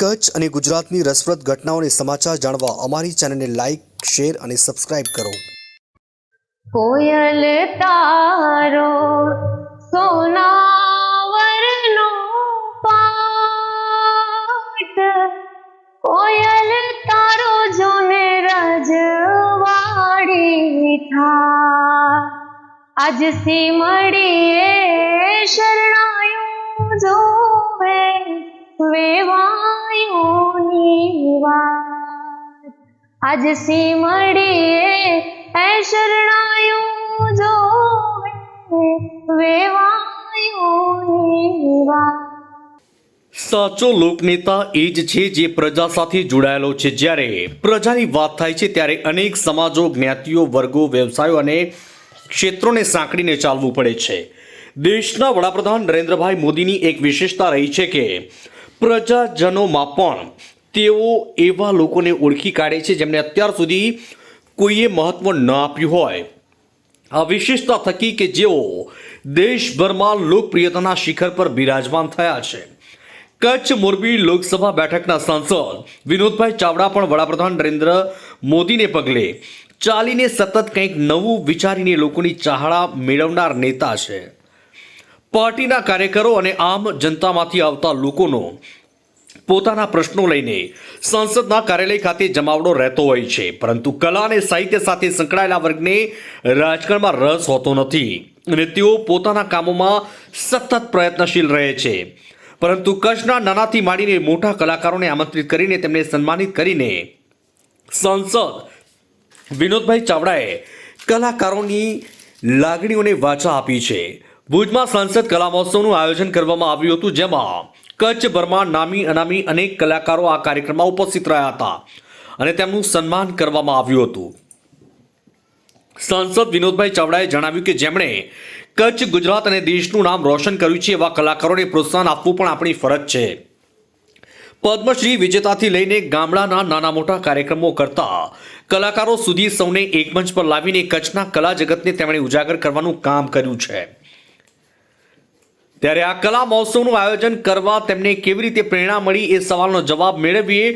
કચ્છ અને ગુજરાતની રસપ્રદ ઘટનાઓને સમાચાર જાણવા અમારી ચેનલને લાઇક શેર અને સબસ્ક્રાઇબ કરો. કોયલ તારો સોનાવરનો પાટ કોયલ તારો જોને રજવાડી થા આજ સીમડીએ શરણાયું જોવે. વેવાયુની વાત. આજ સીમડીએ એ શરણાયું જોવે વેવાયોની વાત. સાચો લોકનેતા એ જ છે જે પ્રજા સાથે જોડાયેલો છે. જ્યારે પ્રજાની વાત થાય છે, ત્યારે અનેક સમાજો, જ્ઞાતિઓ, વર્ગો, વ્યવસાયો અને ક્ષેત્રોને સાંકળીને ચાલવું પડે છે. દેશના વડાપ્રધાન નરેન્દ્રભાઈ મોદીની એક વિશેષતા રહી છે કે પ્રજાજનોમાં પણ તેઓ એવા લોકોને ઓળખી કાઢે છે જેમને અત્યાર સુધી કોઈએ મહત્વ ન આપ્યું હોય. આ વિશેષતા થકી કે જેઓ દેશભરમાં લોકપ્રિયતાના શિખર પર બિરાજમાન થયા છે. કચ્છ મોરબી લોકસભા બેઠકના સાંસદ વિનોદભાઈ ચાવડા પણ વડાપ્રધાન નરેન્દ્ર મોદીને પગલે ચાલીને સતત કંઈક નવું વિચારીને લોકોની ચાહડા મેળવનાર નેતા છે. પાર્ટીના કાર્યકરો અને આમ જનતામાંથી આવતા લોકોનો પોતાના પ્રશ્નો લઈને સંસદના કાર્યાલય ખાતે જમાવડો રહેતો હોય છે. પરંતુ કલા અને સાહિત્ય સાથે સંકળાયેલા વર્ગને રાજકારણમાં રસ હોતો નથી અને તેઓ પોતાના કામોમાં સતત પ્રયત્નશીલ રહે છે. પરંતુ કચ્છના નાનાથી માંડીને મોટા કલાકારોને આમંત્રિત કરીને તેમને સન્માનિત કરીને સાંસદ વિનોદભાઈ ચાવડાએ કલાકારોની લાગણીઓને વાચા આપી છે. ભુજમાં સંસદ કલા મહોત્સવનું આયોજન કરવામાં આવ્યું હતું, જેમાં કચ્છભરમાં નામી, અનામી અનેક કલાકારો આ કાર્યક્રમમાં ઉપસ્થિત રહ્યા હતા અને તેમનું સન્માન કરવામાં આવ્યું હતું. સાંસદ વિનોદભાઈ ચાવડાએ જણાવ્યું કે જેમણે કચ્છ, ગુજરાત અને દેશનું નામ રોશન કર્યું છે એવા કલાકારોને પ્રોત્સાહન આપવું પણ આપણી ફરજ છે. પદ્મશ્રી વિજેતાથી લઈને ગામડાના નાના મોટા કાર્યક્રમો કરતા કલાકારો સુધી સૌને એક મંચ પર લાવીને કચ્છના કલા જગતને તેમણે ઉજાગર કરવાનું કામ કર્યું છે. ત્યારે આ કલા મહોત્સવનું આયોજન કરવા તેમને કેવી રીતે પ્રેરણા મળી એ સવાલનો જવાબ મેળવીએ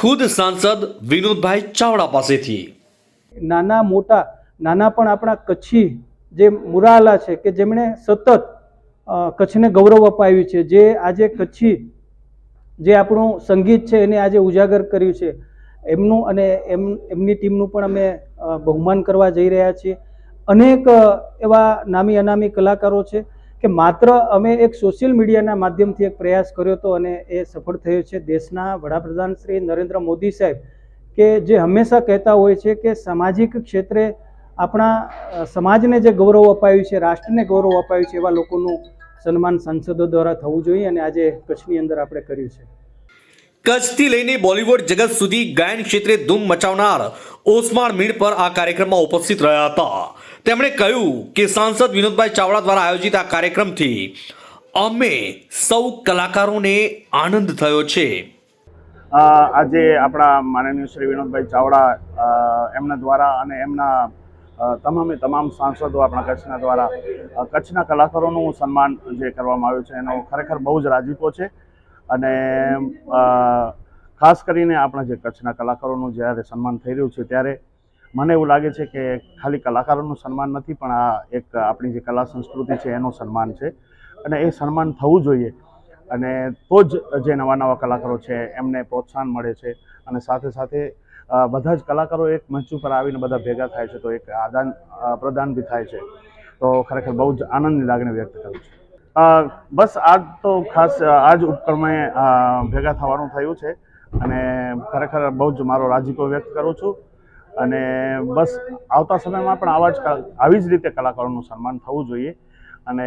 ખુદ સાંસદ વિનોદભાઈ ચાવડા પાસેથી. નાના મોટા, નાના પણ આપણા કચ્છી જે મુરાલા છે કે જેમણે સતત કચ્છને ગૌરવ અપાવ્યું છે, જે આજે કચ્છી જે આપણું સંગીત છે એને આજે ઉજાગર કર્યું છે. એમનું અને એમ, એમની ટીમનું પણ અમે બહુમાન કરવા જઈ રહ્યા છીએ. અનેક એવા નામી અનામી કલાકારો છે. કે માત્ર અમે એક સોશિયલ મીડિયાના માધ્યમથી એક પ્રયાસ કર્યો હતો અને એ સફળ થયો છે. દેશના વડાપ્રધાન શ્રી નરેન્દ્ર મોદી સાહેબ કે જે હંમેશા કહેતા હોય છે કે સામાજિક ક્ષેત્રે આપણા સમાજને જે ગૌરવ અપાયું છે, રાષ્ટ્રને ગૌરવ અપાયું છે, એવા લોકોનું સન્માન સાંસદો દ્વારા થવું જોઈએ અને આજે કચ્છની અંદર આપણે કર્યું છે. કચ્છથી લઈને બોલિવૂડ જગત સુધી ગાયન ક્ષેત્રે ધૂમ મચાવનાર ઓસમાણ મીણ પર આ કાર્યક્રમમાં ઉપસ્થિત રહ્યા હતા. તેમણે કહ્યું કે સાંસદ વિનોદભાઈ ચાવડા દ્વારા આયોજિત આ કાર્યક્રમથી અમે સૌ કલાકારોને આનંદ થયો છે. આજે આપણા માનનીય શ્રી વિનોદભાઈ ચાવડા એમના દ્વારા અને એમના તમામે તમામ સાંસદો આપણા કચ્છના દ્વારા કચ્છના કલાકારોનું સન્માન જે કરવામાં આવ્યું છે એનો ખરેખર બહુ જ રાજીપો છે. અને ખાસ કરીને આપણા જે કચ્છના કલાકારોનું જ્યારે સન્માન થઈ રહ્યું છે ત્યારે મને એવું લાગે છે કે ખાલી કલાકારોનું સન્માન નથી, પણ આ એક આપણી જે કલા સંસ્કૃતિ છે, એનું સન્માન છે. અને એ સન્માન થવું જોઈએ. અને તો જ જે નવા નવા કલાકારો છે, એમને પ્રોત્સાહન મળે છે. અને સાથે સાથે બધા જ કલાકારો એક મંચ ઉપર આવીને બધા ભેગા થાય છે, તો એક આદાન પ્રદાન બી થાય છે. તો ખરેખર બહુ જ આનંદની લાગણી વ્યક્ત કરું છું. બસ આજ તો ખાસ આજ ઉપક્રમે ભેગા થવાનું થયું છે. અને ખરેખર બહુ જ મારો રાજીપો વ્યક્ત કરું છું. અને બસ આવતા સમયમાં પણ આવા જ આવી જ રીતે કલાકારોનું સન્માન થવું જોઈએ. અને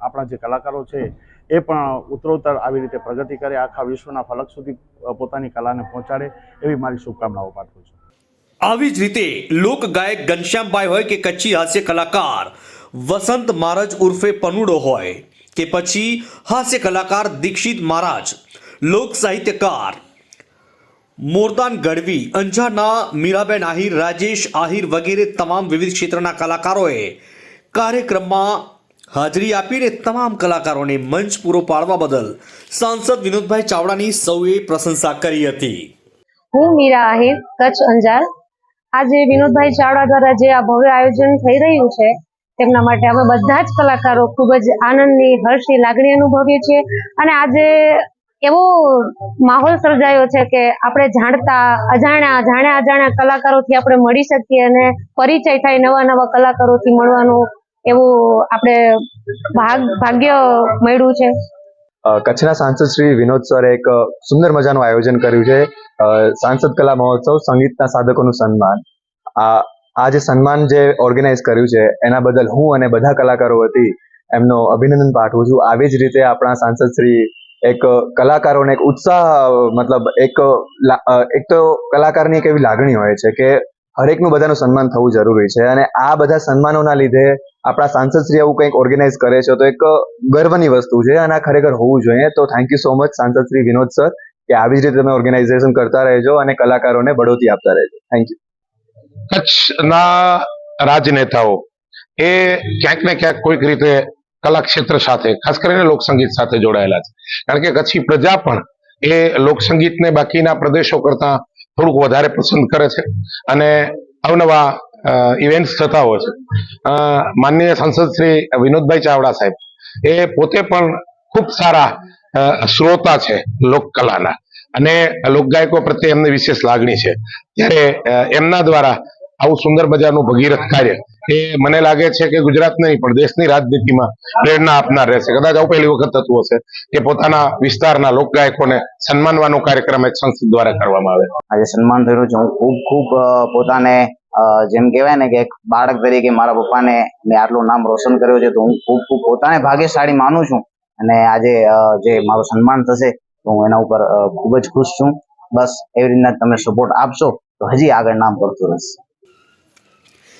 આપણા જે કલાકારો છે, એ પણ ઉત્તરોત્તર આવી રીતે પ્રગતિ કરે, આખા વિશ્વના ફલક સુધી પોતાની કલાને પહોંચાડે એવી મારી શુભકામનાઓ પાઠવું છું. આવી જ રીતે લોક ગાયક ઘનશ્યામભાઈ હોય કે કચ્છી હાસ્ય કલાકાર વસંત મહારાજ ઉર્ફે પનુડો હોય કે પછી હાસ્ય કલાકાર દીક્ષિત મહારાજ, લોક સાહિત્યકાર મોરદાન ગઢવી, અંજારના મીરાબેન આહિર, રાજેશ આહિર વગેરે તમામ વિવિધ ક્ષેત્રના કલાકારોએ કાર્યક્રમમાં હાજરી આપીને તમામ કલાકારોને મંચ પૂરો પાડવા બદલ સાંસદ વિનોદભાઈ ચાવડાની સૌએ પ્રશંસા કરી હતી. હું મીરા આહિર, કચ્છ અંજાર. આજે વિનોદભાઈ ચાવડા દ્વારા જે આ ભવ્ય આયોજન થઈ રહ્યું છે, તેમના માટે અમે બધા જ કલાકારો ખૂબ જ આનંદની, હર્ષની લાગણી અનુભવીએ છીએ. અને આજે એવો માહોલ સર્જાયો છે કે આપણે જાણતા, અજાણ્યા, જાણ્યા, અજાણ્યા કલાકારોથી આપણે મળી શકીએ અને પરિચય થાય નવા નવા કલાકારોથી મળવાનું એવું આપણે ભાગ, ભાગ્ય મળ્યું છે. કચ્છના સાંસદ શ્રી વિનોદ સરે એક સુંદર મજાનું આયોજન કર્યું છે. સાંસદ કલા મહોત્સવ સંગીતના સાધકોનું સન્માન. આ આ જે સન્માન જે ઓર્ગેનાઇઝ કર્યું છે, એના બદલ હું અને બધા કલાકારો વતી એમનો અભિનંદન પાઠવું છું. આવી જ રીતે આપણા સાંસદ શ્રી એક કલાકારોને એક ઉત્સાહ મતલબ એક એક તો કલાકારની એક એવી લાગણી હોય છે કે હરેકનું બધાનું સન્માન થવું જરૂરી છે અને આ બધા સન્માનોના લીધે આપણા સાંસદશ્રી એવું કંઈક ઓર્ગેનાઇઝ કરે છે તો એક ગર્વની વસ્તુ છે અને આ ખરેખર હોવું જોઈએ. તો થેન્ક યુ સો મચ સાંસદ શ્રી વિનોદ સર કે આવી જ રીતે તમે ઓર્ગેનાઇઝેશન કરતા રહેજો અને કલાકારોને બઢોતી આપતા રહેજો. થેન્ક યુ કચ્છના રાજનેતાઓ એ ક્યાંક ને ક્યાંક કોઈક રીતે કલા સાથે, ખાસ કરીને લોકસંગીત સાથે જોડાયેલા છે. કારણ કે કચ્છી પ્રજા પણ એ લોકસંગીતને બાકીના પ્રદેશો કરતા થોડુંક વધારે પસંદ કરે છે અને અવનવા ઇવેન્ટ્સ થતા હોય છે. માનનીય સાંસદ શ્રી વિનોદભાઈ ચાવડા સાહેબ, એ પોતે પણ ખૂબ સારા શ્રોતા છે લોકકલાના. અને લોકગાયકો પ્રત્યે એમની વિશેષ લાગણી છે. ત્યારે એમના દ્વારા આવું સુંદર મજાનું ભગીરથ કાર્ય એ મને લાગે છે કે ગુજરાત નહીં, પણ દેશની રાજનીતિમાં પ્રેરણા આપનાર રહેશે. કદાચ આવું પહેલી વખત થતું હશે કે પોતાના વિસ્તારના લોકગાયકોને સન્માનવાનો કાર્યક્રમ એક સંસદ દ્વારા કરવામાં આવે. આજે સન્માન થયું છે. હું ખૂબ ખૂબ પોતાને જેમ કહેવાય ને કે એક બાળક તરીકે મારા પપ્પાને મેં આટલું નામ રોશન કર્યું છે, તો હું ખૂબ ખૂબ પોતાને ભાગ્યશાળી માનું છું. અને આજે જે મારું સન્માન થશે, તો હું એના ઉપર ખૂબ જ ખુશ છું. બસ એવી રીતના તમે સપોર્ટ આપશો, તો હજી આગળ નામ કરતું રહેશે.